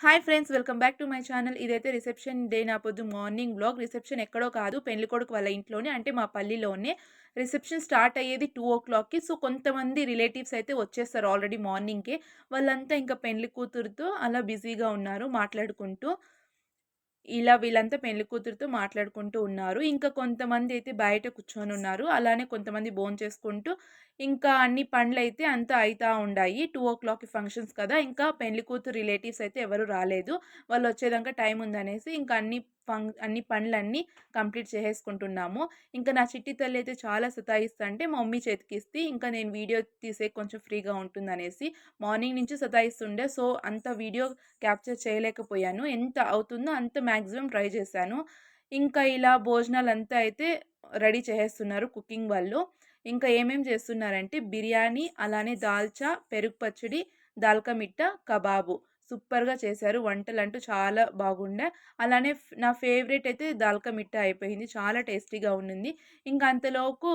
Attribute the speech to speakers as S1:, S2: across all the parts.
S1: Hi friends welcome back to my channel ఇదైతే reception day నా పొద్దు మార్నింగ్ బ్లాగ్ రిసెప్షన్ ఎక్కడో కాదు పెళ్ళి కొడుకు వాళ్ళ ఇంట్లోనే అంటే మా పల్లిలోనే. రిసెప్షన్ స్టార్ట్ అయ్యేది టూ ఓ క్లాక్కి సో కొంతమంది రిలేటివ్స్ అయితే వచ్చేస్తారు ఆల్రెడీ మార్నింగ్కే వాళ్ళంతా ఇంకా పెళ్ళి కూతురుతో అలా బిజీగా ఉన్నారు మాట్లాడుకుంటూ. ఇలా వీళ్ళంతా పెళ్ళి కూతురుతో మాట్లాడుకుంటూ ఉన్నారు. ఇంకా కొంతమంది అయితే బయట కూర్చొని ఉన్నారు. అలానే కొంతమంది చేసుకుంటూ ఇంకా అన్ని పండ్లు అయితే అంతా అవుతూ ఉన్నాయి టూ ఓ క్లాక్కి ఫంక్షన్స్ కదా! ఇంకా పెళ్ళి కూతురు రిలేటివ్స్ అయితే ఎవరు రాలేదు. వాళ్ళు వచ్చేదాకా టైం ఉందనేసి ఇంకా అన్ని ఫం అన్ని పనులన్నీ కంప్లీట్ చేసేసుకుంటున్నాము. ఇంకా నా చిట్టి తల్లి అయితే చాలా సతాయిస్తుంటే మా మమ్మీ చేతికిస్తే ఇంకా నేను వీడియో తీసే కొంచెం ఫ్రీగా ఉంటుందనేసి మార్నింగ్ నుంచి సతాయిస్తుండే. సో అంత వీడియో క్యాప్చర్ చేయలేకపోయాను. ఎంత అవుతుందో అంత మ్యాక్సిమం ట్రై చేశాను. ఇంకా ఇలా భోజనాలు అంతా అయితే రెడీ చేసేస్తున్నారు కుకింగ్ వాళ్ళు. ఇంకా ఏమేమి చేస్తున్నారంటే బిర్యానీ అలానే దాల్చా పెరుగు పచ్చడి దాల్కా మిట్ట కబాబు. సూపర్గా చేశారు. వంటలు అంటూ చాలా బాగుండే. అలానే నా ఫేవరెట్ అయితే దాల్కామిట్ట అయిపోయింది. చాలా టేస్టీగా ఉండింది ఇంకా అంతలోపు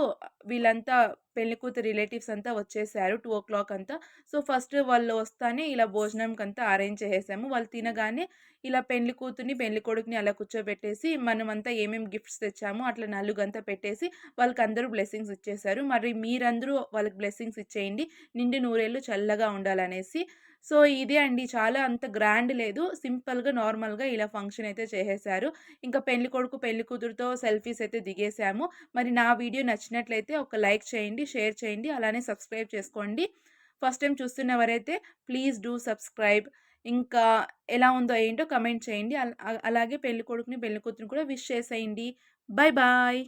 S1: వీళ్ళంతా పెళ్ళి కూతురు రిలేటివ్స్ అంతా వచ్చేసారు టూ ఓ క్లాక్ అంతా. సో ఫస్ట్ వాళ్ళు వస్తానే ఇలా భోజనంకి అంతా అరేంజ్ చేసేసాము. వాళ్ళు తినగానే ఇలా పెళ్ళి కూతుర్ని పెళ్ళి కొడుకుని అలా కూర్చోబెట్టేసి మనమంతా ఏమేమి గిఫ్ట్స్ తెచ్చామో అట్లా నలుగంతా పెట్టేసి వాళ్ళకి అందరూ బ్లెస్సింగ్స్ ఇచ్చేసారు. మరి మీరందరూ వాళ్ళకి బ్లెస్సింగ్స్ ఇచ్చేయండి నిండి నూరేళ్ళు చల్లగా ఉండాలనేసి. సో ఇదే అండి. చాలా అంత గ్రాండ్ లేదు. సింపుల్గా నార్మల్గా ఇలా ఫంక్షన్ అయితే చేసేసారు. ఇంకా పెళ్ళి కొడుకు పెళ్ళి కూతురుతో సెల్ఫీస్ అయితే దిగేసాము. మరి నా వీడియో నచ్చినట్లయితే ఒక లైక్ చేయండి చేయండి షేర్ చేయండి. అలానే సబ్స్క్రైబ్ చేసుకోండి. ఫస్ట్ టైం చూస్తున్నవారైతే ప్లీజ్ డూ సబ్స్క్రైబ్. ఇంకా ఎలా ఉందో ఏంటో కమెంట్ చేయండి. అలాగే పెళ్ళి కొడుకుని పెళ్ళి కూతురుని కూడా విష్ చేసేయండి. Bye bye.